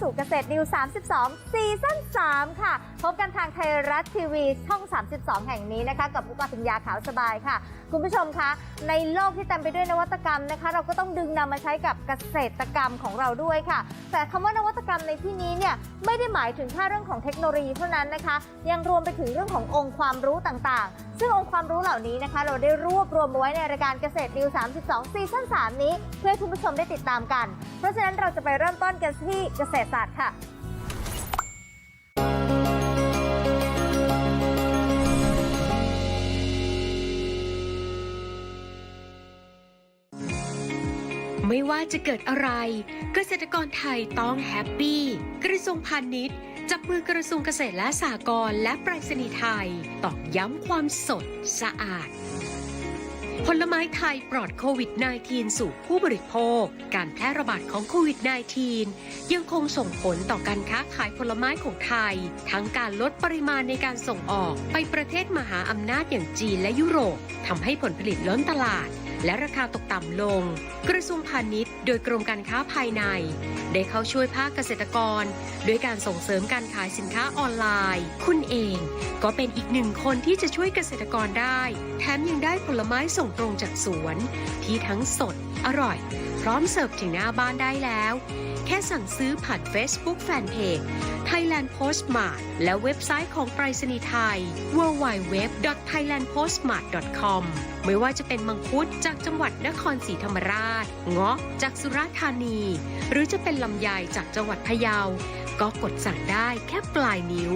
สู่เกษตรนิว 32 ซีซั่น 3 ค่ะ พบกันทางไทยรัฐทีวีช่อง 32 แห่งนี้นะคะ กับมุกปัญญาขาวสบายค่ะ คุณผู้ชมคะ ในโลกที่เต็มไปด้วยนวัตกรรมนะคะ เราก็ต้องดึงนำมาใช้กับเกษตรกรรมของเราด้วยค่ะ แต่คำว่านวัตกรรมในที่นี้เนี่ยไม่ได้หมายถึงแค่เรื่องของเทคโนโลยีเท่านั้นนะคะ ยังรวมไปถึงเรื่องขององค์ความรู้ต่างๆ ซึ่งองค์ความรู้เหล่านี้นะคะ เราได้รวบรวมไว้ในรายการเกษตรนิว 32 ซีซั่น 3 นี้ เพื่อให้คุณผู้ชมได้ติดตามกัน เพราะฉะนั้นเราจะไปเริ่มต้นกันที่เกษตรศาสตร์ค่ะไม่ว่าจะเกิดอะไร เกษตรกรไทยต้องแฮปปี้ กระทรวงพาณิชย์ จับมือกระทรวงเกษตรและสหกรณ์และไปรษณีย์ไทยตอกย้ำความสดสะอาด ผลไม้ไทยปลอดโควิด -19 สู่ผู้บริโภค การแพร่ระบาดของโควิด -19 ยังคงส่งผลต่อการค้าขายผลไม้ของไทย ทั้งการลดปริมาณในการส่งออกไปประเทศมหาอำนาจอย่างจีนและยุโรปทำให้ผลผลิตล้นตลาด และราคาตกต่ำลง กระทรวงพาณิชย์ โดยกรมการค้าภายใน ได้เข้าช่วยภาคเกษตรกรด้วยการส่งเสริมการขายสินค้าออนไลน์ คุณเองก็เป็นอีกหนึ่งคนที่จะช่วยเกษตรกรได้ แถมยังได้ผลไม้ส่งตรงจากสวน ที่ทั้งสด อร่อย พร้อมเสิร์ฟถึงหน้าบ้านได้แล้ว แค่สั่งซื้อผ่าน Facebook Fanpage Thailand Postmart และเว็บไซต์ของไปรษณีย์ไทย www.thailandpostmart.com ไม่ว่าจะเป็นมังคุดจากจังหวัดนครศรีธรรมราช เงาะจากสุราษฎร์ธานี หรือจะเป็นลำไยจากจังหวัดพะเยา ก็กดสั่งได้แค่ปลายนิ้ว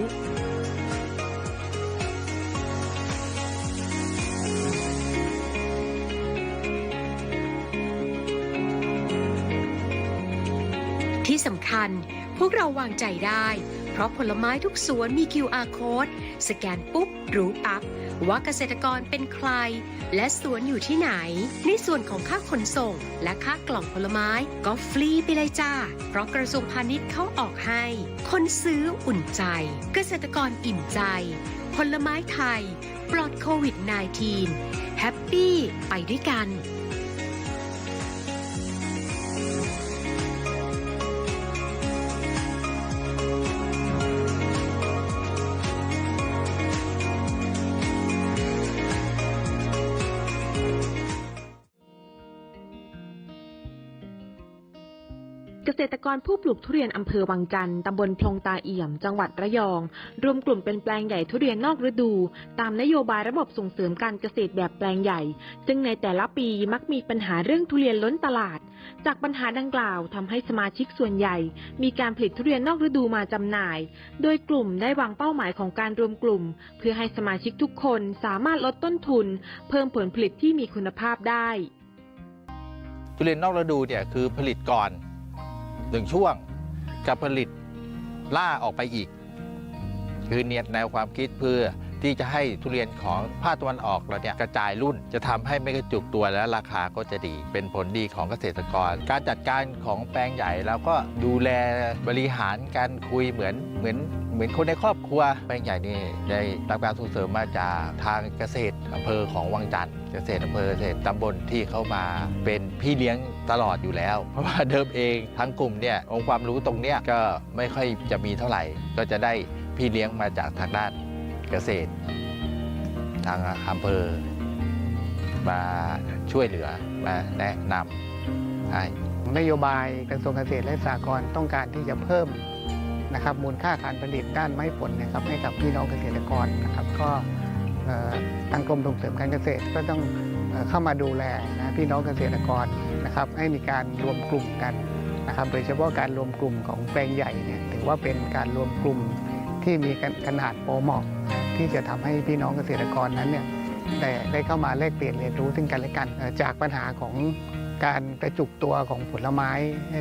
ที่สำคัญพวกเราวางใจได้ เพราะผลไม้ทุกสวนมี QR code สแกนปุ๊บ รู้ปั๊บ ว่าเกษตรกรเป็นใคร และสวนอยู่ที่ไหน ในส่วนของค่าขนส่ง และค่ากล่องผลไม้ก็ฟรีไปเลยจ้า เพราะกระทรวงพาณิชย์เขาออกให้ คนซื้ออุ่นใจ เกษตรกรอิ่มใจ ผลไม้ไทย ปลอดโควิด -19 แฮปปี้ไปด้วยกัน ตรกรผู้ปลูกทุเรียนอำเภอวังจันทร์ตำบลพลงตาเอี่ยม จังหวัดระยอง รวมกลุ่มเป็นแปลงใหญ่ทุเรียนนอกฤดู ตามนโยบายระบบส่งเสริมการเกษตรแบบแปลงใหญ่ ซึ่งในแต่ละปีมักมีปัญหาเรื่องทุเรียนล้นตลาด จากปัญหาดังกล่าวทำให้สมาชิกส่วนใหญ่ มีการผลิตทุเรียนนอกฤดูมาจำหน่าย โดยกลุ่มได้วางเป้าหมายของการรวมกลุ่ม เพื่อให้สมาชิกทุกคนสามารถลดต้นทุน เพิ่มผลผลิตที่มีคุณภาพได้ ทุเรียนนอกฤดูเนี่ยคือผลิตก่อน หนึ่งช่วงกับผลิตล่าออกไปอีกคือเนียดแนวความคิดเพื่อ ที่จะให้ทุเรียนของภาคตะวันออกเราเนี่ยกระจายรุ่น จะทำให้ไม่กระจุกตัวและราคาก็จะดี เป็นผลดีของเกษตรกร การจัดการของแปลงใหญ่เราก็ดูแลบริหารการคุยเหมือนเหมือนเหมือนคนในครอบครัวแปลงใหญ่นี่ได้รับการส่งเสริมมาจากทางเกษตรอำเภอของวังจันทร์เกษตรอำเภอเกษตรตำบลที่เข้ามาเป็นพี่เลี้ยงตลอดอยู่แล้ว เพราะว่าเดิมเองทั้งกลุ่มเนี่ยองค์ความรู้ตรงเนี้ยก็ไม่ค่อยจะมีเท่าไหร่ ก็จะได้พี่เลี้ยงมาจากทางด้าน เกษตร ทางอำเภอ มาช่วยเหลือมาแนะนำให้นโยบายกระทรวงเกษตรและสหกรณ์ต้องการที่จะเพิ่มนะครับมูลค่าการผลิตด้านไม้ผลนะครับให้กับพี่น้องเกษตรกรนะครับ ก็ทางกรมส่งเสริมการเกษตรก็ต้องเข้ามาดูแลนะพี่น้องเกษตรกรนะครับ ให้มีการรวมกลุ่มกันนะครับ โดยเฉพาะการรวมกลุ่มของแปลงใหญ่เนี่ยถือว่าเป็นการรวมกลุ่มที่มีขนาดพอเหมาะ ที่จะทำให้พี่น้องเกษตรกรนั้นเนี่ยได้ได้เข้ามาแลกเปลี่ยนเรียนรู้ซึ่งกันและกัน จากปัญหาของการกระจุกตัวของผลไม้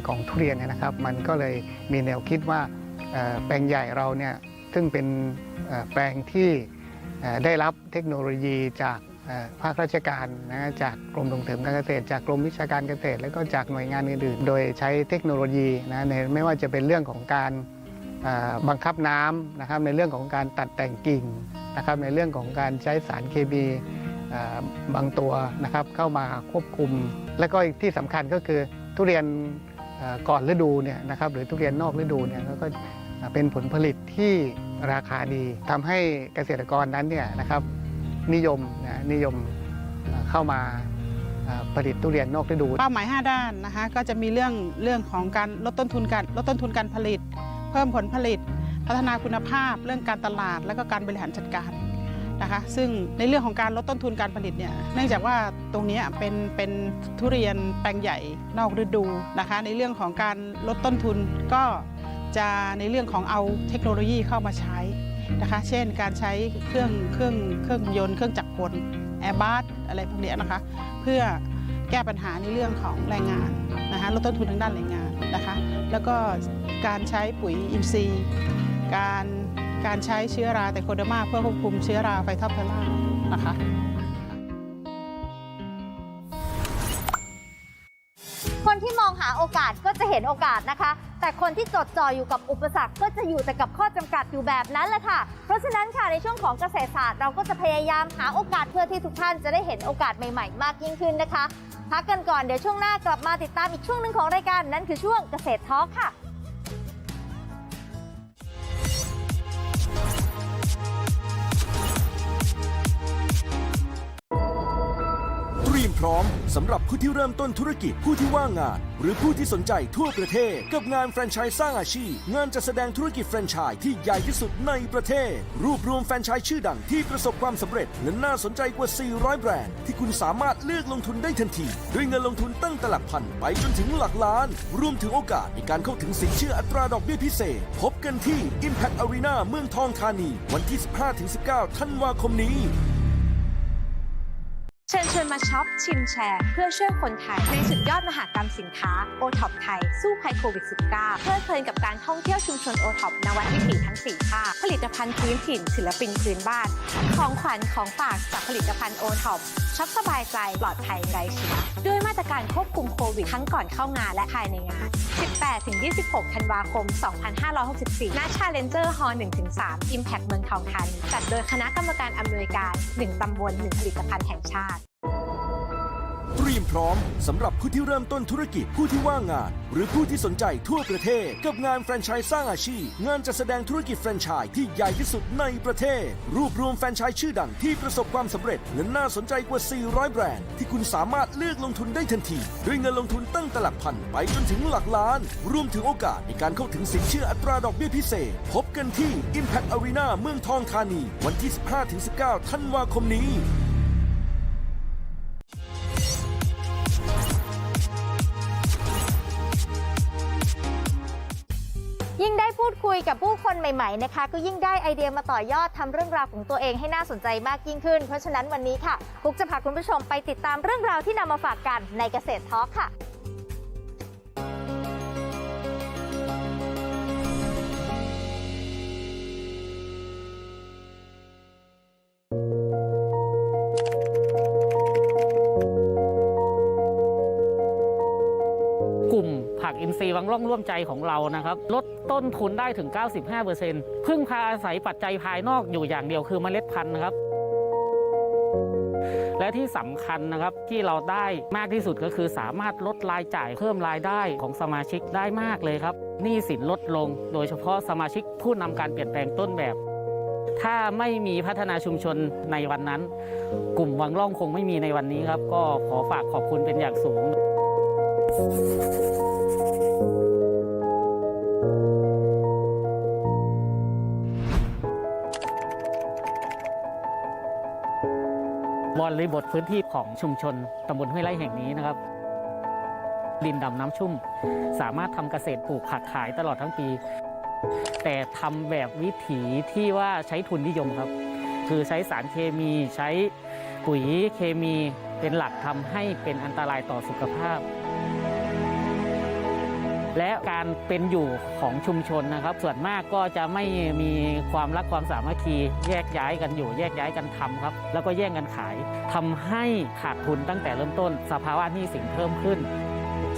ของทุเรียนนะครับ มันก็เลยมีแนวคิดว่าแปลงใหญ่เราเนี่ยซึ่งเป็นแปลงที่ได้รับเทคโนโลยีจากภาคราชการนะจากกรมส่งเสริมการเกษตร จากกรมวิชาการเกษตร และก็จากหน่วยงานอื่นๆ โดยใช้เทคโนโลยีนะในไม่ว่าจะเป็นเรื่องของการ บังคับน้ำนะครับในเรื่องของการตัดแต่งกิ่งนะครับในเรื่องของการใช้สารเคมีบางตัวนะครับเข้ามาควบคุม และก็อีกที่สำคัญก็คือทุเรียนก่อนฤดูเนี่ยนะครับหรือทุเรียนนอกฤดูเนี่ยก็เป็นผลผลิตที่ราคาดีทำให้เกษตรกรนั้นเนี่ยนะครับนิยมนะนิยมเข้ามาผลิตทุเรียนนอกฤดูเป้าหมาย 5 ด้านนะคะก็จะมีเรื่องเรื่องของการลดต้นทุนการลดต้นทุนการผลิต พิ่มผลผลิต พัฒนาคุณภาพ เรื่องการตลาด และก็การบริหารจัดการนะคะซึ่งในเรื่องของการลดต้นทุนการผลิตเนี่ยเนื่องจากว่าตรงนี้เป็นเป็นทุเรียนแปลงใหญ่นอกฤดูนะคะในเรื่องของการลดต้นทุนก็จะในเรื่องของเอาเทคโนโลยีเข้ามาใช้นะคะเช่นการใช้เครื่องเครื่องเครื่องยนต์เครื่องจักรกลแอร์บัสอะไรพวกนี้นะคะเพื่อแก้ปัญหาในเรื่องของแรงงานนะคะลดต้นทุนทางด้านแรงงานนะคะแล้วก็ การใช้ปุ๋ยอินทรีย์ การการใช้เชื้อราไตโคเดอร์มาเพื่อควบคุมเชื้อราไฟทอปเทอร่านะคะคนที่มองหาโอกาสก็จะเห็นโอกาสนะคะ แต่คนที่จดจ่ออยู่กับอุปสรรคก็จะอยู่แต่กับข้อจำกัดอยู่แบบนั้นแหละค่ะ เพราะฉะนั้นค่ะในช่วงของเกษตรศาสตร์เราก็จะพยายามหาโอกาสเพื่อที่ทุกท่านจะได้เห็นโอกาสใหม่ๆ มากยิ่งขึ้นนะคะ พักกันก่อนเดี๋ยวช่วงหน้ากลับมาติดตามอีกช่วงหนึ่งของรายการนั่นคือช่วงเกษตรทอล์กค่ะ พร้อมสำหรับผู้ที่เริ่มต้นธุรกิจผู้ที่ว่างงาน หรือผู้ที่สนใจทั่วประเทศ กับงานแฟรนไชส์สร้างอาชีพ งานจัดแสดงธุรกิจแฟรนไชส์ที่ใหญ่ที่สุดในประเทศ รวบรวมแฟรนไชส์ชื่อดังที่ประสบความสำเร็จ และน่าสนใจกว่า 400 แบรนด์ ที่คุณสามารถเลือกลงทุนได้ทันที ด้วยเงินลงทุนตั้งแต่หลักพันไปจนถึงหลักล้าน รวมถึงโอกาสในการเข้าถึงสินเชื่ออัตราดอกเบี้ยพิเศษ พบกันที่ Impact Arena เมืองทองธานี วันที่ 15-19 ธันวาคมนี้ เชิญชวนมาช็อปชิมแชร์เพื่อช่วยคนไทย ในสุดยอดมหากรรมสินค้าโอท็อปไทย สู้ภัยโควิด -19 เพลิดเพลินกับการท่องเที่ยวชุมชนโอท็อปนวัดวิถีทั้ง 4 ภาค ผลิตภัณฑ์พื้นถิ่น ศิลปินพื้นบ้าน ของขวัญของฝากจากผลิตภัณฑ์โอท็อปช็อปสบายใจปลอดภัยไร้เชื้อด้วยมาตรการควบคุมโควิด ทั้งก่อนเข้างานและภายในงาน 18-26 ธันวาคม 2564 ณ Challenger Hall 1-3 Impact เมืองทองธานีจัดโดยคณะกรรมการอำนวยการ 1 ตำบล 1 ผลิตภัณฑ์แห่งชาติเตรียมพร้อมสำหรับผู้ที่เริ่มต้นธุรกิจผู้ที่ว่างงาน หรือผู้ที่สนใจทั่วประเทศ กับงานแฟรนไชส์สร้างอาชีพ งานจัดแสดงธุรกิจแฟรนไชส์ที่ใหญ่ที่สุดในประเทศ รวบรวมแฟรนไชส์ชื่อดังที่ประสบความสำเร็จ และน่าสนใจกว่า 400 แบรนด์ ที่คุณสามารถเลือกลงทุนได้ทันที ด้วยเงินลงทุนตั้งแต่หลักพันไปจนถึงหลักล้าน รวมถึงโอกาสในการเข้าถึงสินเชื่ออัตราดอกเบี้ยพิเศษ พบกันที่ Impact Arena เมืองทองธานี วันที่ 15-19 ธันวาคมนี้ ยกับผู้คนใหม่ๆนะคะ ก็ยิ่งได้ไอเดียมาต่อยอดทำเรื่องราวของตัวเองให้น่าสนใจมากยิ่งขึ้น เพราะฉะนั้นวันนี้ค่ะกุ๊กจะพาคุณผู้ชมไปติดตามเรื่องราวที่นำมาฝากกันในเกษตรทอล์กค่ะ อินซีย์วังร่องร่วมใจของเรานะครับลดต้นทุนได้ถึง 95%พึ่งพาอาศัยปัจจัยภายนอกอยู่อย่างเดียวคือเมล็ดพันธุ์นะครับ และที่สำคัญนะครับที่เราได้มากที่สุดก็คือสามารถลดรายจ่ายเพิ่มรายได้ของสมาชิกได้มากเลยครับหนี้สินลดลง โดยเฉพาะสมาชิกผู้นำการเปลี่ยนแปลงต้นแบบ ถ้าไม่มีพัฒนาชุมชนในวันนั้น กลุ่มวังร่องคงไม่มีในวันนี้ครับ ก็ขอฝากขอบคุณเป็นอย่างสูงบ ริบทพื้นที่ของชุมชนตำบลห้วยไร่แห่งนี้นะครับ ดินดำน้ำชุ่ม สามารถทำเกษตรปลูกผักขายตลอดทั้งปี แต่ทำแบบวิถีที่ว่าใช้ทุนนิยมครับ คือใช้สารเคมีใช้ปุ๋ยเคมีเป็นหลักทำให้เป็นอันตรายต่อสุขภาพ และการเป็นอยู่ของชุมชนนะครับ ส่วนมากก็จะไม่มีความรักความสามัคคีแยกย้ายกันอยู่ แยกย้ายกันทำครับ แล้วก็แย่งกันขายทำให้ขาดทุนตั้งแต่เริ่มต้น สภาวะหนี้สินเพิ่มขึ้น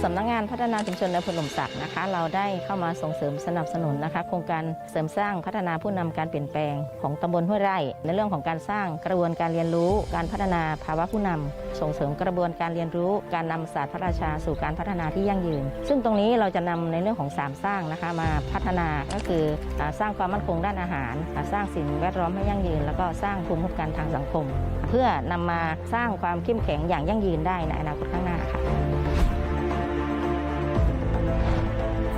สำนักงานพัฒนาชุมชนในพนมศักดิ์นะคะ เราได้เข้ามาส่งเสริมสนับสนุนนะคะ โครงการเสริมสร้างพัฒนาผู้นำการเปลี่ยนแปลงของตำบลห้วยไร่ ในเรื่องของการสร้างกระบวนการเรียนรู้ การพัฒนาภาวะผู้นำส่งเสริมกระบวนการเรียนรู้ การนำศาสตร์พระราชาสู่การพัฒนาที่ยั่งยืน ซึ่งตรงนี้เราจะนำในเรื่องของสามสร้างนะคะมาพัฒนาก็คือสร้างความมั่นคงด้านอาหาร สร้างสิ่งแวดล้อมให้ยั่งยืน แล้วก็สร้างภูมิคุ้มกันทางสังคม เพื่อนำมาสร้างความเข้มแข็งอย่างยั่งยืนได้ในอนาคตข้างหน้าค่ะ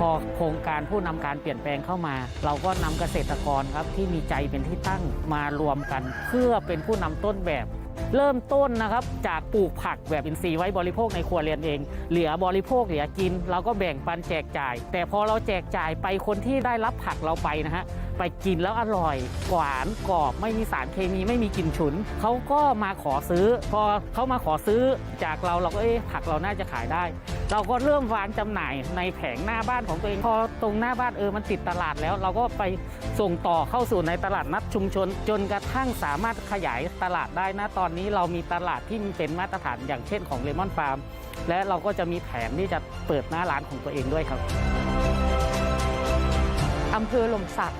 อโครงการผู้นำการเปลี่ยนแปลงเข้ามา เราก็นำเกษตรกรครับที่มีใจเป็นที่ตั้งมารวมกัน เพื่อเป็นผู้นำต้นแบบ เริ่มต้นนะครับจากปลูกผักแบบอินทรีย์ไว้บริโภคในครัวเรือนเอง เหลือบริโภคเหลือกิน เราก็แบ่งปันแจกจ่าย แต่พอเราแจกจ่ายไปคนที่ได้รับผักเราไปนะฮะ ไปกินแล้วอร่อย หวานกรอบไม่มีสารเคมีไม่มีกลิ่นฉุน เขาก็มาขอซื้อ พอเขามาขอซื้อจากเราเราก็เอ๊ะผักเราน่าจะขายได้ เราก็เริ่มวางจำหน่ายในแผงหน้าบ้านของตัวเองพอตรงหน้าบ้านเออมันติดตลาดแล้ว เราก็ไปส่งต่อเข้าสู่ในตลาดนัดชุมชน จนกระทั่งสามารถขยายตลาดได้นะตอนนี้เรามีตลาดที่เป็นมาตรฐานอย่างเช่นของเลมอนฟาร์มและเราก็จะมีแผนที่จะเปิดหน้าร้านของตัวเองด้วยครับอำเภอหลมสัก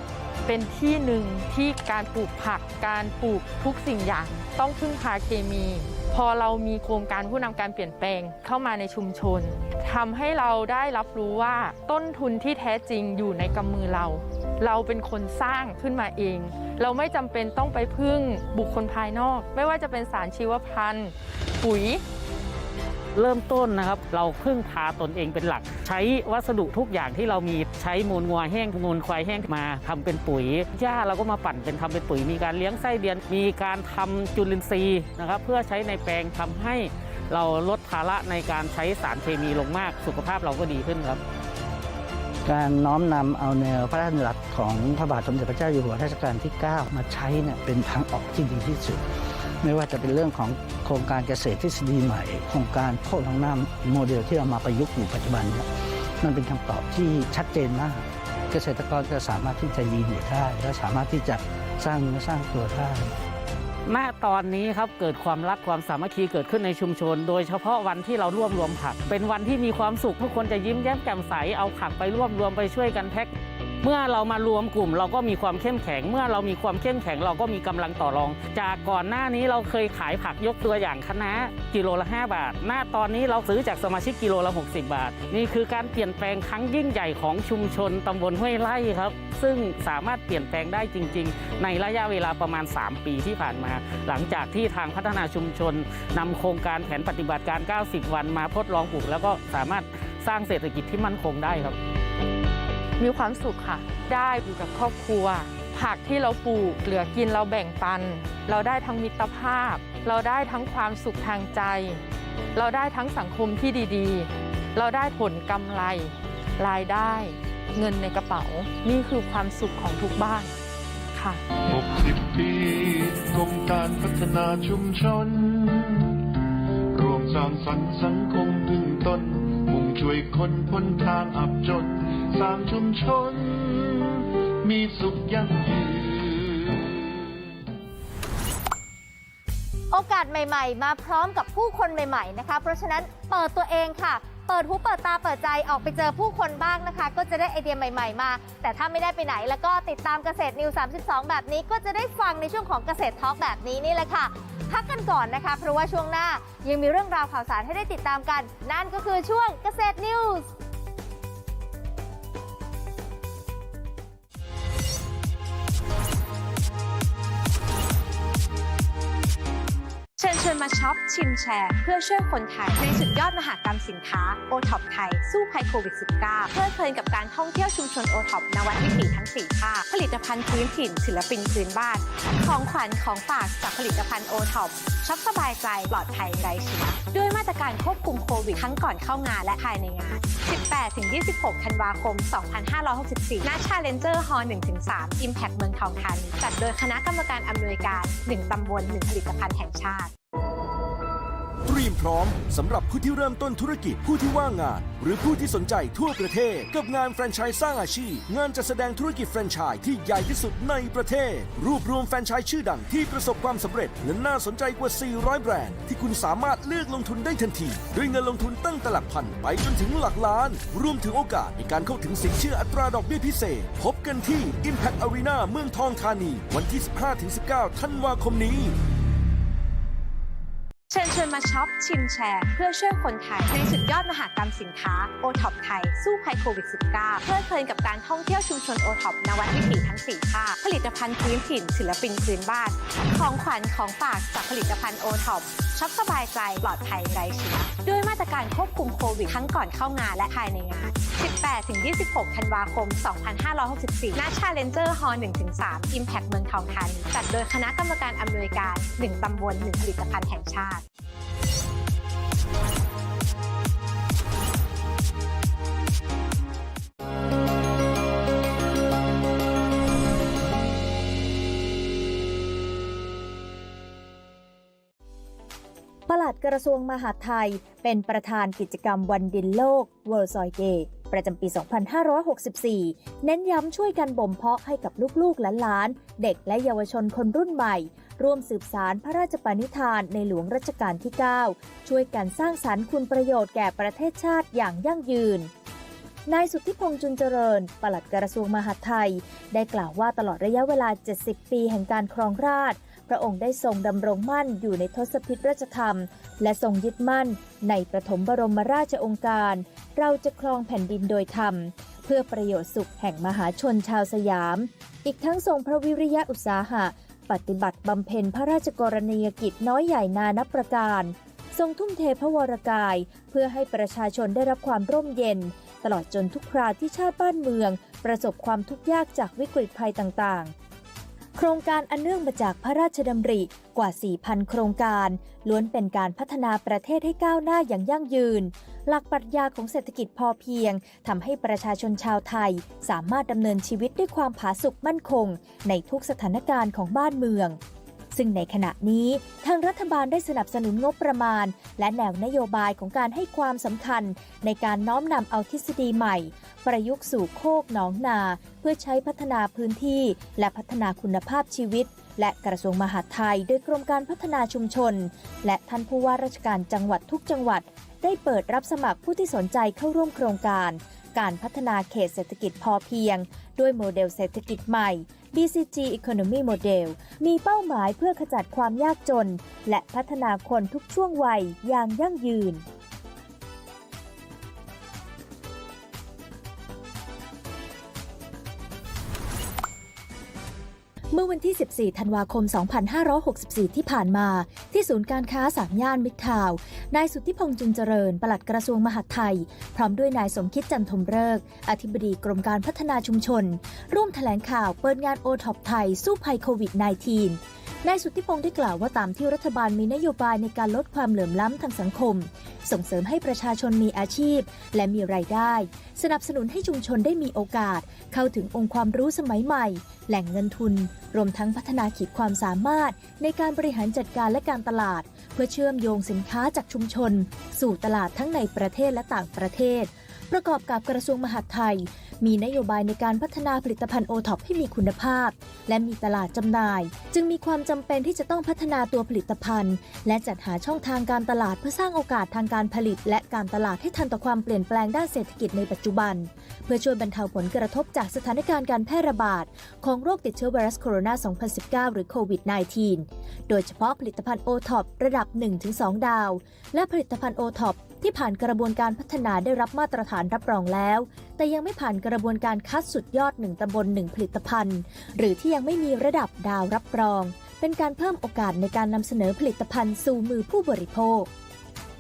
เป็นที่หนึ่งที่การปลูกผักการปลูกทุกสิ่งอย่าง ต้องพึ่งพาเคมี พอเรามีโครงการผู้นำการเปลี่ยนแปลงเข้ามาในชุมชนทำให้เราได้รับรู้ว่าต้นทุนที่แท้จริงอยู่ในกำมือเรา เราเป็นคนสร้างขึ้นมาเอง เราไม่จำเป็นต้องไปพึ่งบุคคลภายนอก ไม่ว่าจะเป็นสารชีวพันธุ์ ปุ๋ย เริ่มต้นนะครับ เราพึ่งพาตนเองเป็นหลัก ใช้วัสดุทุกอย่างที่เรามีใช้มูลงัวแห้งมูลควายแห้งมาทำเป็นปุ๋ยหญ้าเราก็มาปั่นเป็นทำเป็นปุ๋ย มีการเลี้ยงไส้เดือน มีการทำจุลินทรีย์นะครับ เพื่อใช้ในแปลงทำให้เราลดภาระในการใช้สารเคมีลงมากสุขภาพเราก็ดีขึ้นครับ การน้อมนำเอาแนวพระราชดำรัสของพระบาทสมเด็จพระเจ้าอยู่หัวรัชกาลที่ 9 มาใช้เนี่ยเป็นทางออกที่ดีที่สุด ไม่ว่าจะเป็นเรื่องของโครงการเกษตรทฤษฎีใหม่ โครงการโคกน้องน้ำโมเดลที่เรามาประยุกต์อยู่ปัจจุบันเนี่ยมันเป็นคำตอบที่ชัดเจนมาก เกษตรกรจะสามารถที่จะยืนอยู่ได้และสามารถที่จะสร้างเนื้อสร้างตัวได้ณตอนนี้ครับเกิดความรักความสามัคคีเกิดขึ้นในชุมชน โดยเฉพาะวันที่เราร่วมรวมผัก เป็นวันที่มีความสุขทุกคนจะยิ้มแย้มแจ่มใสเอาผักไปร่วมรวมไปช่วยกันแพ็ค เมื่อเรามารวมกลุ่ม เราก็มีความเข้มแข็ง เมื่อเรามีความเข้มแข็ง เราก็มีกำลังต่อรอง จากก่อนหน้านี้เราเคยขายผักยกตัวอย่างคะน้ากิโลละ 5 บาท หน้าตอนนี้เราซื้อจากสมาชิกกิโลละ 60 บาท นี่คือการเปลี่ยนแปลงครั้งยิ่งใหญ่ของชุมชนตำบลห้วยไร่ครับ ซึ่งสามารถเปลี่ยนแปลงได้จริง ๆ ในระยะเวลาประมาณ 3 ปีที่ผ่านมา หลังจากที่ทางพัฒนาชุมชนนำโครงการแผนปฏิบัติการ 90 วันมาทดลองปลูก แล้วก็สามารถสร้างเศรษฐกิจที่มั่นคงได้ครับ มีความสุขค่ะ ได้อยู่กับครอบครัว ผักที่เราปลูกเหลือกินเราแบ่งปัน เราได้ทั้งมิตรภาพ เราได้ทั้งความสุขทางใจ เราได้ทั้งสังคมที่ดีๆ เราได้ผลกำไร รายได้ เงินในกระเป๋า นี่คือความสุขของทุกบ้านค่ะ60 ปีกรมการพัฒนาชุมชน รวมสร้างสรรค์สังคมพึ่งตนมุ่งช่วยคนพ้นทางอับจน สร้างชุมชน มีสุขยั่งยืน โอกาสใหม่ๆ มาพร้อมกับผู้คนใหม่ๆนะคะ เพราะฉะนั้นเปิดตัวเองค่ะ เปิดหูเปิดตาเปิดใจออกไปเจอผู้คนบ้างนะคะ ก็จะได้ไอเดียใหม่ๆมา แต่ถ้าไม่ได้ไปไหนแล้วก็ติดตามเกษตรนิว 32 แบบนี้ ก็จะได้ฟังในช่วงของเกษตรทอล์กแบบนี้นี่แหละค่ะ พักกันก่อนนะคะ เพราะว่าช่วงหน้ายังมีเรื่องราวข่าวสารให้ได้ติดตามกัน นั่นก็คือช่วงเกษตรนิวส์ วนมาช็อปชิมแชร์ เพื่อช่วยคนไทย ในสุดยอดมหากรรมสินค้าโอท็อปไทย สู้ภัยโควิด -19 เพลิดเพลินกับการท่องเที่ยวชุมชนโอท็อปนวัดวิถีทั้ง 4 ภาค ผลิตภัณฑ์พื้นถิ่น ศิลปินพื้นบ้าน ของขวัญของฝากจากผลิตภัณฑ์โอท็อปช็อปสบายใจปลอดภัยไร้เชื้อด้วยมาตรการควบคุมโควิดทั้งก่อนเข้างานและภายในงาน 18-26 ธันวาคม 2564 ณ Challenger Hall 1-3 Impact เมืองทองธานีจัดโดยคณะกรรมการอำนวยการ 1 ตำบล 1 ผลิตภัณฑ์แห่งชาติ เตรียมพร้อมสำหรับผู้ที่เริ่มต้นธุรกิจผู้ที่ว่างงาน หรือผู้ที่สนใจทั่วประเทศ กับงานแฟรนไชส์สร้างอาชีพ งานจัดแสดงธุรกิจแฟรนไชส์ที่ใหญ่ที่สุดในประเทศ รวบรวมแฟรนไชส์ชื่อดังที่ประสบความสำเร็จและน่าสนใจกว่า 400 แบรนด์ที่คุณสามารถเลือกลงทุนได้ทันที ด้วยเงินลงทุนตั้งแต่หลักพันไปจนถึงหลักล้าน รวมถึงโอกาสในการเข้าถึงสินเชื่ออัตราดอกเบี้ยพิเศษ พบกันที่ Impact Arena เมืองทองธานี วันที่ 15-19 ธันวาคมนี้ เชิญชวนมาช็อปชิมแชร์ เพื่อช่วยคนไทย ในสุดยอดมหากรรมสินค้าโอท็อปไทย สู้ภัยโควิด -19 เพลิดเพลินกับการท่องเที่ยวชุมชนโอท็อปนวัดวิถีทั้ง 4 ภาค ผลิตภัณฑ์พื้นถิ่น ศิลปินพื้นบ้าน ของขวัญของฝากจากผลิตภัณฑ์โอท็อปช็อปสบายใจปลอดภัยไร้เชื้อด้วยมาตรการควบคุมโควิดทั้งก่อนเข้างานและภายในงาน 18-26 ธันวาคม 2564 ณ Challenger Hall 1-3 Impact เมืองทองธานีจัดโดยคณะกรรมการอำนวยการ 1 ตำบล 1 ผลิตภัณฑ์แห่งชาติปลัดกระทรวงมหาดไทย เป็นประธานกิจกรรมวันดินโลก World Soil Day ประจำปี 2564 เน้นย้ำช่วยกันบ่มเพาะให้กับลูกๆและหลานๆ เด็กและเยาวชนคนรุ่นใหม่ ร่วมสืบสารพระราชปณิธานในหลวงรัชกาลที่ 9 ช่วยกันสร้างสรรค์คุณประโยชน์แก่ประเทศชาติอย่างยั่งยืนนายสุทธิพงษ์จุนเจริญ ปลัดกระทรวงมหาดไทย ได้กล่าวว่าตลอดระยะเวลา 70 ปีแห่งการครองราชพระองค์ได้ทรงดำรงมั่นอยู่ในทศพิธราชธรรม และทรงยึดมั่น ในประถมบรมราชองค์การ เราจะครองแผ่นดินโดยธรรม เพื่อประโยชน์สุขแห่งมหาชนชาวสยาม อีกทั้งทรงพระวิริยะอุตสาหะ ปฏิบัติบำเพ็ญพระราชกรณียกิจน้อยใหญ่นานับประการ ทรงทุ่มเทพระวรกาย เพื่อให้ประชาชนได้รับความร่มเย็น ตลอดจนทุกคราที่ชาติบ้านเมือง ประสบความทุกข์ยากจากวิกฤตภัยต่างๆ โครงการอันเนื่องมาจากพระราชดำริกว่า 4,000 โครงการ ล้วนเป็นการพัฒนาประเทศให้ก้าวหน้าอย่างยั่งยืน หลักปรัชญาของเศรษฐกิจพอเพียงทำให้ประชาชนชาวไทย สามารถดำเนินชีวิตด้วยความผาสุกมั่นคง ในทุกสถานการณ์ของบ้านเมือง ซึ่งในขณะนี้ทางรัฐบาลได้สนับสนุนงบประมาณ และแนวนโยบายของการให้ความสำคัญ ในการน้อมนำเอาทฤษฎีใหม่ ประยุกต์สู่โคกหนองนา เพื่อใช้พัฒนาพื้นที่ และพัฒนาคุณภาพชีวิตและกระทรวงมหาดไทย โดยกรมการพัฒนาชุมชน และท่านผู้ว่าราชการจังหวัดทุกจังหวัด ได้เปิดรับสมัครผู้ที่สนใจเข้าร่วมโครงการ การพัฒนาเขตเศรษฐกิจพอเพียง ด้วยโมเดลเศรษฐกิจใหม่ BCG Economy Model มีเป้าหมายเพื่อขจัดความยากจน และพัฒนาคนทุกช่วงวัยอย่างยั่งยืน เมื่อวันที่ 14 ธันวาคม 2564 ที่ผ่านมา ที่ศูนย์การค้าสามย่านมิตรทาวน์นายสุทธิพงษ์จุนเจริญ ปลัดกระทรวงมหาดไทย พร้อมด้วยนายสมคิดจันทมเริกษ์อธิบดีกรมการพัฒนาชุมชน ร่วมแถลงข่าวเปิดงานโอท็อปไทยสู้ภัยโควิด -19 นายสุทธิพงษ์ได้กล่าวว่าตามที่รัฐบาลมีนโยบายในการลดความเหลื่อมล้ำทางสังคม ส่งเสริมให้ประชาชนมีอาชีพ และมีรายได้ สนับสนุนให้ชุมชนได้มีโอกาส เข้าถึงองค์ความรู้สมัยใหม่ แหล่งเงินทุน รวมทั้งพัฒนาขีดความสามารถ ในการบริหารจัดการและการตลาด เพื่อเชื่อมโยงสินค้าจากชุมชน สู่ตลาดทั้งในประเทศและต่างประเทศ ประกอบกับกระทรวงมหาดไทย มีนโยบายในการพัฒนาผลิตภัณฑ์โอท็อปให้มีคุณภาพ และมีตลาดจำหน่าย จึงมีความจำเป็นที่จะต้องพัฒนาตัวผลิตภัณฑ์ และจัดหาช่องทางการตลาดเพื่อสร้างโอกาสทางการผลิต และการตลาดให้ทันต่อความเปลี่ยนแปลงด้านเศรษฐกิจในปัจจุบัน เพื่อช่วยบรรเทาผลกระทบจากสถานการณ์การแพร่ระบาด ของโรคติดเชื้อไวรัสโคโรนา 2019 หรือโควิด -19 โดยเฉพาะผลิตภัณฑ์โอท็อประดับ 1-2 ดาว และผลิตภัณฑ์โอท็อป ที่ผ่านกระบวนการพัฒนาได้รับมาตรฐานรับรองแล้ว แต่ยังไม่ผ่านกระบวนการคัดสุดยอด 1ตำบล1ผลิตภัณฑ์ หรือที่ยังไม่มีระดับดาวรับรอง เป็นการเพิ่มโอกาสในการนำเสนอผลิตภัณฑ์สู่มือผู้บริโภค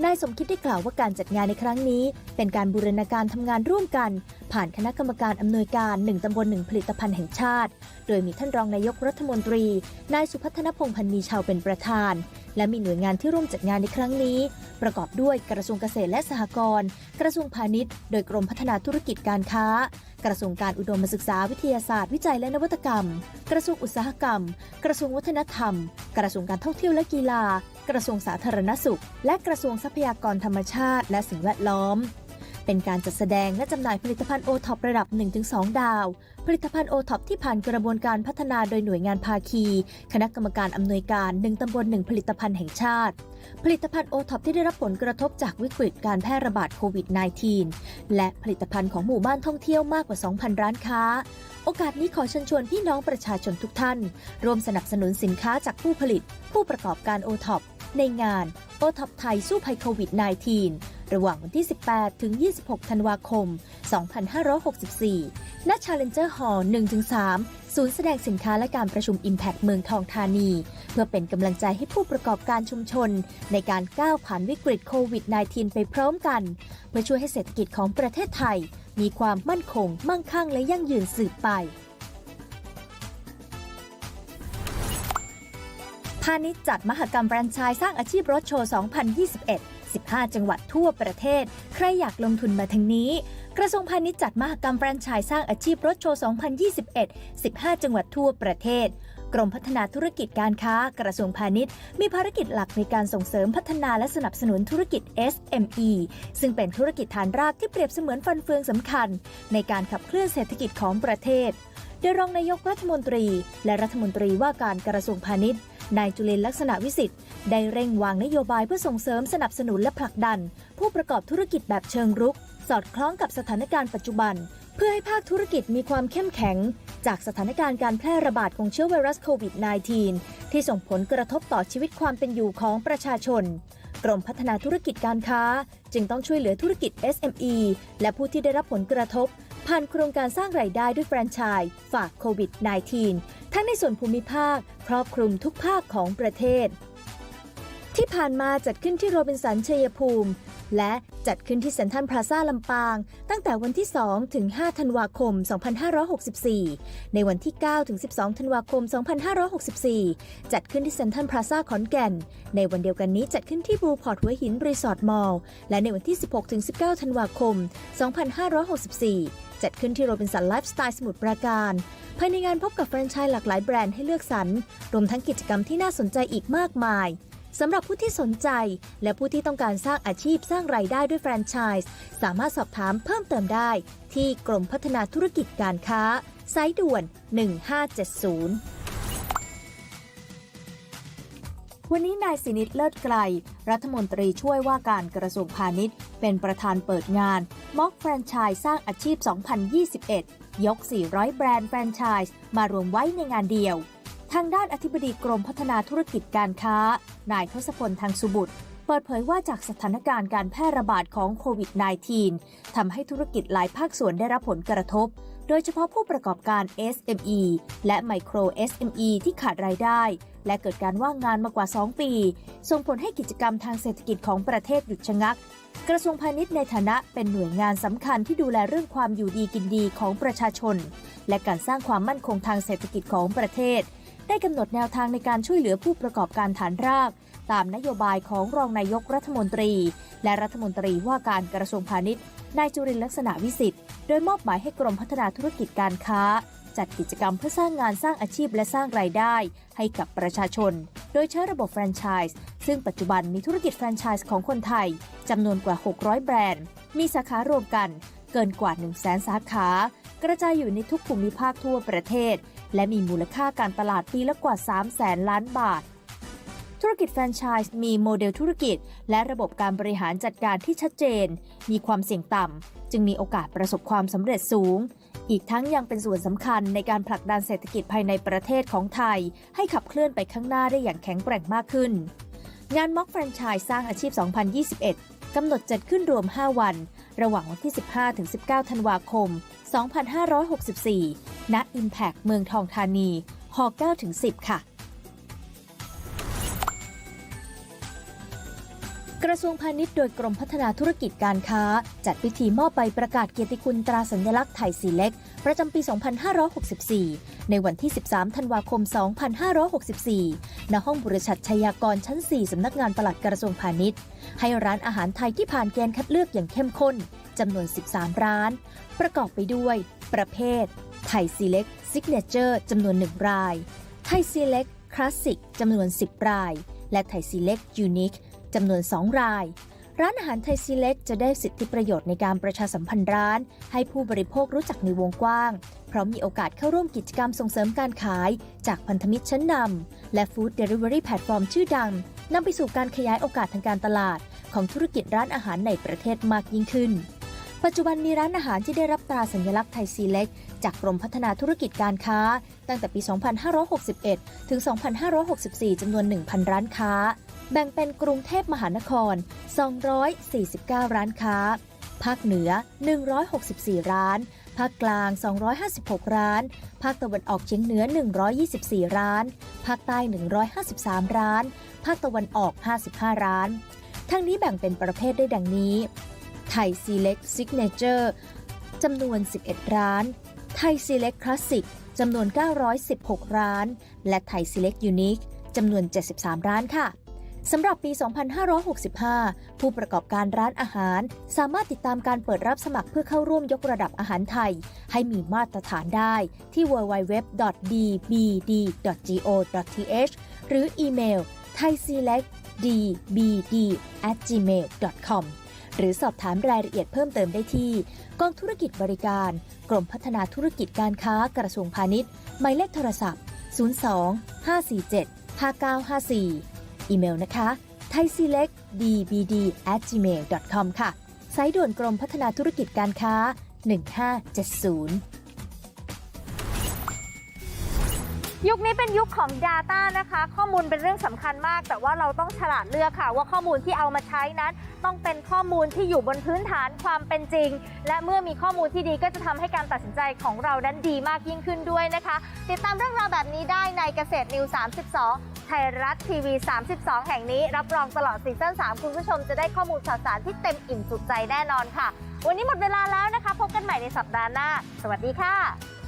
นายสมคิดได้กล่าวว่าการจัดงานในครั้งนี้ เป็นการบูรณาการทำงานร่วมกัน ผ่านคณะกรรมการอำนวยการ 1ตำบล1ผลิตภัณฑ์แห่งชาติ โดยมีท่านรองนายกรัฐมนตรี นายสุพัฒนพงพันธ์มีชาวเป็นประธาน และมีหน่วยงานที่ร่วมจัดงานในครั้งนี้ ประกอบด้วยกระทรวงเกษตรและสหกรณ์ กระทรวงพาณิชย์ โดยกรมพัฒนาธุรกิจการค้า กระทรวงการอุดมศึกษาวิทยาศาสตร์วิจัยและนวัตกรรม กระทรวงอุตสาหกรรม กระทรวงวัฒนธรรม กระทรวงการท่องเที่ยวและกีฬา กระทรวงสาธารณสุข และกระทรวงทรัพยากรธรรมชาติ และสิ่งแวดล้อม เป็นการจัดแสดงและจำหน่ายผลิตภัณฑ์โอท็อประดับ 1-2 ดาว ผลิตภัณฑ์โอท็อปที่ผ่านกระบวนการพัฒนาโดยหน่วยงานภาคี คณะกรรมการอำนวยการ 1ตำบล1ผลิตภัณฑ์แห่งชาติ ผลิตภัณฑ์โอท็อปที่ได้รับผลกระทบจากวิกฤตการแพร่ระบาดโควิด -19 และผลิตภัณฑ์ของหมู่บ้านท่องเที่ยวมากกว่า 2,000 ร้านค้าโอกาสนี้ขอเชิญชวนพี่น้องประชาชนทุกท่าน ร่วมสนับสนุนสินค้าจากผู้ผลิต ผู้ประกอบการโอท็อป ในงานโอท็อปไทยสู้ภัยโควิด -19 ระหว่างวันที่ 18 ถึง 26 ธันวาคม 2564 ณ Challenger Hall 1-3 ศูนย์แสดงสินค้าและการประชุม Impact เมืองทองธานี เพื่อเป็นกำลังใจให้ผู้ประกอบการชุมชน ในการก้าวผ่านวิกฤตโควิด -19 ไปพร้อมกัน เพื่อช่วยให้เศรษฐกิจของประเทศไทย มีความมั่นคง มั่งคั่งและยั่งยืนสืบไป พาณิชย์จัดมหกรรมแฟรนไชส์สร้างอาชีพรถโชว์ 2021 15 จังหวัดทั่วประเทศ ใครอยากลงทุนมาทางนี้ กระทรวงพาณิชย์จัดมหกรรมแฟรนไชส์สร้างอาชีพรถโชว์ 2021 15 จังหวัดทั่วประเทศ กรมพัฒนาธุรกิจการค้า กระทรวงพาณิชย์ มีภารกิจหลักในการส่งเสริมพัฒนาและสนับสนุนธุรกิจ SME ซึ่งเป็นธุรกิจฐานรากที่เปรียบเสมือนฟันเฟืองสำคัญ ในการขับเคลื่อนเศรษฐกิจของประเทศ โดยรองนายกรัฐมนตรี และรัฐมนตรีว่าการกระทรวงพาณิชย์ นายจุลินลักษณะวิสิทธิ์ได้เร่งวางนโยบายเพื่อส่งเสริมสนับสนุนและผลักดัน ผู้ประกอบธุรกิจแบบเชิงรุก สอดคล้องกับสถานการณ์ปัจจุบัน เพื่อให้ภาคธุรกิจมีความเข้มแข็ง จากสถานการณ์การแพร่ระบาดของเชื้อไวรัสโควิด -19 ที่ส่งผลกระทบต่อชีวิตความเป็นอยู่ของประชาชน กรมพัฒนาธุรกิจการค้า จึงต้องช่วยเหลือธุรกิจ SME และผู้ที่ได้รับผลกระทบ ผ่านโครงการสร้างรายได้ด้วยแฟรนไชส์ฝากโควิด -19 ทั้งในส่วนภูมิภาค ครอบคลุมทุกภาคของประเทศ ที่ผ่านมาจัดขึ้นที่โรบินสันชัยภูมิ และจัดขึ้นที่เซ็นทรัลพลาซ่าลำปาง ตั้งแต่วันที่ 2 ถึง 5 ธันวาคม 2564 ในวันที่ 9 ถึง 12 ธันวาคม 2564 จัดขึ้นที่เซ็นทรัลพลาซ่าขอนแก่น ในวันเดียวกันนี้จัดขึ้นที่บูพอร์ตหัวหินรีสอร์ทมอลล์และในวันที่ 16 ถึง 19 ธันวาคม 2564 จัดขึ้นที่โรบินสันไลฟ์สไตล์สมุทรปราการภายในงานพบกับแฟรนไชส์หลากหลายแบรนด์ให้เลือกสรรรวมทั้งกิจกรรมที่น่าสนใจอีกมากมาย สำหรับผู้ที่สนใจ และผู้ที่ต้องการสร้างอาชีพสร้างรายได้ด้วยแฟรนไชส์สามารถสอบถามเพิ่มเติมได้ ที่กรมพัฒนาธุรกิจการค้า สายด่วน 1570วันนี้นายสินิตเลิศไกล รัฐมนตรีช่วยว่าการกระทรวงพาณิชย์ เป็นประธานเปิดงานม็อกแฟรนไชส์สร้างอาชีพ 2021 ยก 400 แบรนด์แฟรนไชส์มารวมไว้ในงานเดียว ทางด้านอธิบดีกรมพัฒนาธุรกิจการค้า นายทศพลทางสุบุตร เปิดเผยว่าจากสถานการณ์การแพร่ระบาดของโควิด -19 ทำให้ธุรกิจหลายภาคส่วนได้รับผลกระทบ โดยเฉพาะผู้ประกอบการ SME และไมโคร SME ที่ขาดรายได้ และเกิดการว่างงานมากว่า 2 ปี ส่งผลให้กิจกรรมทางเศรษฐกิจของประเทศหยุดชะงัก กระทรวงพาณิชย์ในฐานะเป็นหน่วยงานสำคัญที่ดูแลเรื่องความอยู่ดีกินดีของประชาชน และการสร้างความมั่นคงทางเศรษฐกิจของประเทศ ได้กำหนดแนวทางในการช่วยเหลือผู้ประกอบการฐานราก ตามนโยบายของรองนายกรัฐมนตรี และรัฐมนตรีว่าการกระทรวงพาณิชย์นายจุรินทร์ลักษณะวิสิทธิ์โดยมอบหมายให้กรมพัฒนาธุรกิจการค้า จัดกิจกรรมเพื่อสร้างงานสร้างอาชีพและสร้างรายได้ ให้กับประชาชน โดยใช้ระบบแฟรนไชส์ซึ่งปัจจุบันมีธุรกิจแฟรนไชส์ของคนไทยจำนวนกว่า 600 แบรนด์ มีสาขารวมกันเกินกว่า 1 0 0 0 0แสนสาขา กระจายอยู่ในทุกภูมิภาคทั่วประเทศ และมีมูลค่าการตลาดปีละกว่า 3 0 0แสนล้านบาท ธุรกิจแฟรนไชส์มีโมเดลธุรกิจ และระบบการบริหารจัดการที่ชัดเจน มีความเสี่ยงต่ำ จึงมีโอกาสประสบความสำเร็จสูง อีกทั้งยังเป็นส่วนสำคัญในการผลักดันเศรษฐกิจภายในประเทศของไทย ให้ขับเคลื่อนไปข้างหน้าได้อย่างแข็งแกร่งมากขึ้น งานม็อกแฟรนไชส์สร้างอาชีพ 2021กำหนดจัดขึ้นรวม 5 วัน ระหว่างวันที่ 15-19 ธันวาคม 2564 ณ Impact เมืองทองธานีห9-10 ค่ะ กระทรวงพาณิชย์โดยกรมพัฒนาธุรกิจการค้า จัดพิธีมอบใบประกาศเกียรติคุณตราสัญลักษณ์ไทยสีเล็ก ประจำปี 2564 ในวันที่ 13 ธันวาคม 2564 ณ ห้องบริษัทชัยากรชั้น 4 สำนักงานปลัดกระทรวงพาณิชย์ ให้ร้านอาหารไทยที่ผ่านเกณฑ์คัดเลือกอย่างเข้มข้นจำนวน 13 ร้าน ประกอบไปด้วย ประเภท ไทยซีเล็กซิกเนเจอร์จำนวน 1 ราย ไทยซีเล็กคลาสสิกจำนวน 10 ราย และไทยซีเล็กยูนิค จำนวน 2 ราย ร้านอาหารไทยซีเล็กจะได้สิทธิประโยชน์ในการประชาสัมพันธ์ร้าน ให้ผู้บริโภครู้จักในวงกว้าง เพราะมีโอกาสเข้าร่วมกิจกรรมส่งเสริมการขาย จากพันธมิตรชั้นนำและฟู้ดเดลิเวอรี่แพลตฟอร์มชื่อดังนำไปสู่การขยายโอกาสทางการตลาด ของธุรกิจร้านอาหารในประเทศมากยิ่งขึ้น ปัจจุบันมีร้านอาหารที่ได้รับตราสัญลักษณ์ไทยซีเล็กจากกรมพัฒนาธุรกิจการค้า ตั้งแต่ปี 2561 ถึง 2564 จำนวน 1,000 ร้านค้า แบ่งเป็นกรุงเทพมหานคร 249 ร้านค้า ภาคเหนือ 164 ร้าน ภาคกลาง 256 ร้าน ภาคตะวันออกเฉียงเหนือ 124 ร้าน ภาคใต้ 153 ร้าน ภาคตะวันออก 55 ร้าน ทั้งนี้แบ่งเป็นประเภทได้ดังนี้ ไทยซีเล็กซิกเนเจอร์จำนวน 11 ร้าน ไทยซีเล็กคลาสสิกจำนวน 916 ร้าน และไทยซีเล็กยูนิคจำนวน 73 ร้านค่ะ สำหรับปี 2565 ผู้ประกอบการร้านอาหาร สามารถติดตามการเปิดรับสมัครเพื่อเข้าร่วมยกระดับอาหารไทย ให้มีมาตรฐานได้ที่ www.dbd.go.th หรืออีเมล thaiselectdbd@gmail.com หรือสอบถามรายละเอียดเพิ่มเติมได้ที่ กองธุรกิจบริการ กรมพัฒนาธุรกิจการค้ากระทรวงพาณิชย์ หมายเลขโทรศัพท์ 02 547 5954 อีเมลนะคะ thaiselectdbd@gmail.com ค่ะ สายด่วนกรมพัฒนาธุรกิจการค้า 1570ยุคนี้เป็นยุคของ Data นะคะ ข้อมูลเป็นเรื่องสำคัญมาก แต่ว่าเราต้องฉลาดเลือกค่ะ ว่าข้อมูลที่เอามาใช้นั้น ต้องเป็นข้อมูลที่อยู่บนพื้นฐานความเป็นจริง และเมื่อมีข้อมูลที่ดีก็จะทำให้การตัดสินใจของเรานั้นดีมากยิ่งขึ้นด้วยนะคะ ติดตามเรื่องราวแบบนี้ได้ในเกษตรนิว 32 ทยรัฐทีวี 32 แห่งนี้ รับรองตลอดซีซั่น3 คุณผู้ชมจะได้ข้อมูลข่าวสารที่เต็มอิ่มสุดใจแน่นอนค่ะ วันนี้หมดเวลาแล้วนะคะ พบกันใหม่ในสัปดาห์หน้า สวัสดีค่ะ